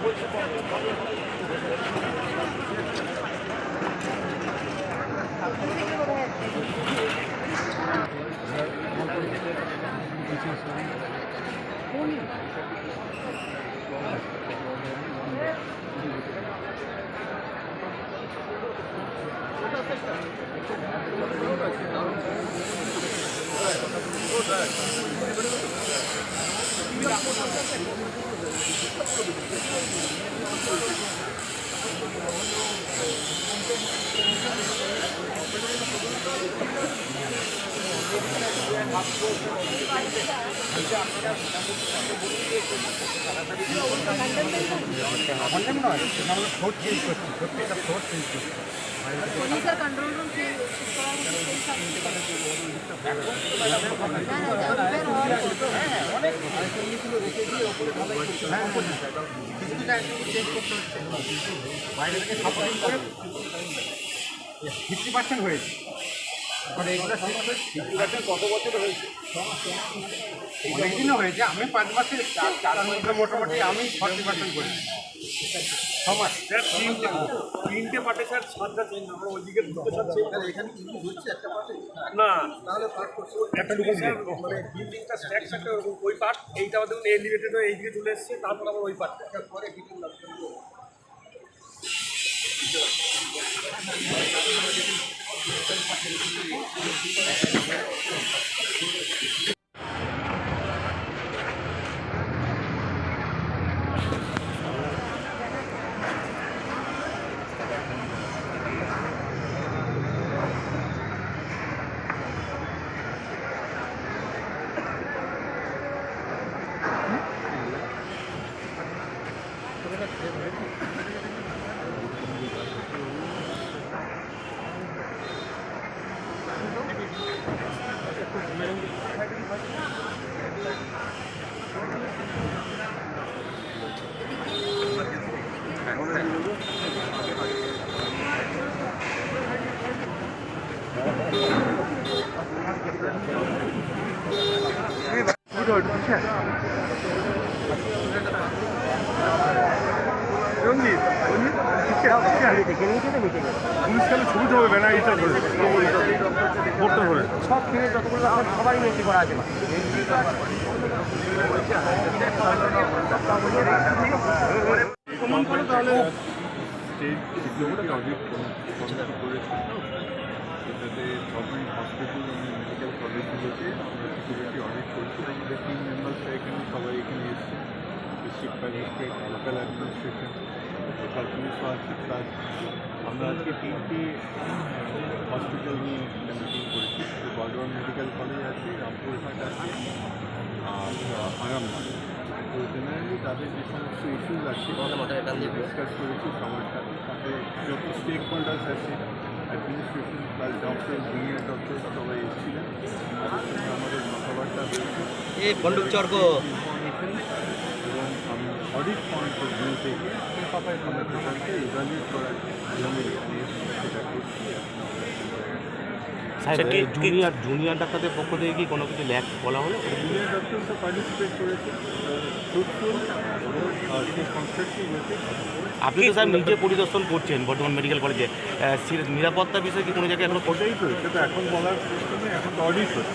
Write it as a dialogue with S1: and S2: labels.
S1: Thank you. পুলিশের control room
S2: fifty percent হয়েছে। মানে এগুলো কত বছর হয়েছে? অনেকদিনও হয়েছে। আমি পাঁচ মাসে চার চার মধ্যে মোটামুটি আমি ফর্টি পার্সেন্ট করেছি। ছ
S3: স্যার তিনটে তিনটে পাটে স্যার সাতটা চেঞ্জ আমরা ওইদিকে দুটো সাত চেঞ্জ
S4: এখানে কি হচ্ছে একটা পার্টে
S3: না।
S4: তাহলে পার্ট করছে।
S3: একটা স্যার মানে বিল্ডিংটা স্ট্রাকচারটা ওরকম ওই পার্ট এইটা আমাদের এলিভেটেড হয়ে এইদিকে চলে এসছে তারপর আবার ওই পার্টটা
S4: পরে ডিটেল লাগবে।
S3: people that ছবি হবে ব্যানার এইটা ধরে বোর্ডটা ধরে
S5: সব ফিরে যতগুলো সবারই এন্ট্রি করা আছে।
S6: স্টেট সিকিউরিটি অডিট কমিটি করেছি সেটাতে গভর্নমেন্ট হসপিটাল এবং মেডিকেল কলেজগুলোতে আমরা সিকিউরিটি অডিট করছি আমাদের টিম মেম্বার্সরা এখানে সবাই এখানে এসছে district magistrate local administration local police আছে প্লাস আমরা আজকে তিনটি হসপিটাল নিয়ে একটা মিটিং করেছি বর্ধমান মেডিকেল কলেজ আছে রামপুরহাট আছে আর আরামবাগ জেনারেলি তাদের যে সমস্ত ইস্যুস আছে ডিসকাস করেছি সবার সাথে তাতে যত স্টেক হোল্ডার্স আছে administration plus doctor junior doctor সবাই এসেছিলেন। তাদের সঙ্গে আমাদের কথাবার্তা হয়েছে। ইনফরমেশন এবং আমি অডিট পয়েন্ট অফ ভিউ থেকে আমাদের টোটালকে ইভ্যালুয়েট করার জন্য এখানে এসেছি সেটা করছি
S7: সাহেব জুনিয়র জুনিয়র ডাক্তারদের পক্ষ থেকে কি কোনো কিছু ল্যাক বলা হলো?
S6: জুনিয়র তো পার্টিসিপেট করেছে
S7: আপনি তো স্যার নিজে পরিদর্শন করছেন বর্ধমান মেডিকেল কলেজে। নিরাপত্তা বিষয়ে কি কোনো জায়গায় এখনও
S6: করতেই তো সেটা এখন বলার এখন তো অডিট হচ্ছে।